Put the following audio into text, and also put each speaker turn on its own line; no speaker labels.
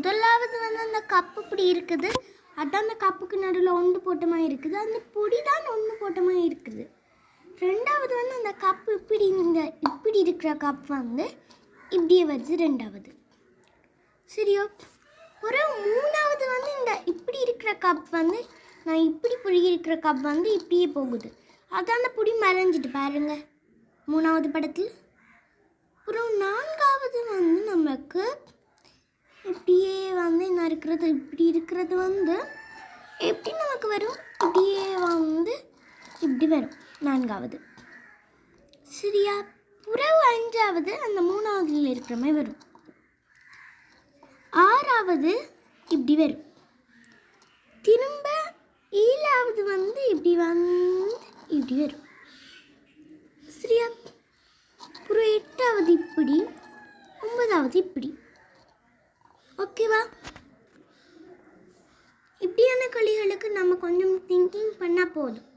முதலாவது வந்து அந்த கப்பு இப்படி இருக்குது. அதான் அந்த கப்புக்கு நடுவில் ஒன்று போட்ட மாதிரி இருக்குது. அந்த பொடி தான் ஒன்று போட்ட மாதிரி இருக்குது. ரெண்டாவது வந்து அந்த கப்பு இப்படி இந்த இப்படி இருக்கிற கப் வந்து இப்படியே வருது ரெண்டாவது. சரியோ? ஒரு மூணாவது வந்து இந்த இப்படி இருக்கிற கப் வந்து நான் இப்படி புழி இருக்கிற கப் வந்து இப்படியே போகுது. அதான் அந்த பொடி மறைஞ்சிட்டு பாருங்க. மூணாவது படத்தில். அப்புறம் நான்காவது வந்து நமக்கு இருக்கிறது இப்படி இருக்கிறது வந்து எப்படி நமக்கு வரும்? இப்படியே வந்து இப்படி வரும். நான்காவது. சரியா புறவு அஞ்சாவது அந்த மூணாவதுல இருக்கிற மாதிரி வரும். ஆறாவது இப்படி வரும். திரும்ப ஏழாவது வந்து இப்படி வந்து இப்படி வரும். சரியா அப்புறம் எட்டாவது இப்படி ஒன்பதாவது இப்படி. ஓகேவா? இப்படியான களிகளுக்கு நம்ம கொஞ்சம் திங்கிங் பண்ணால் போதும்.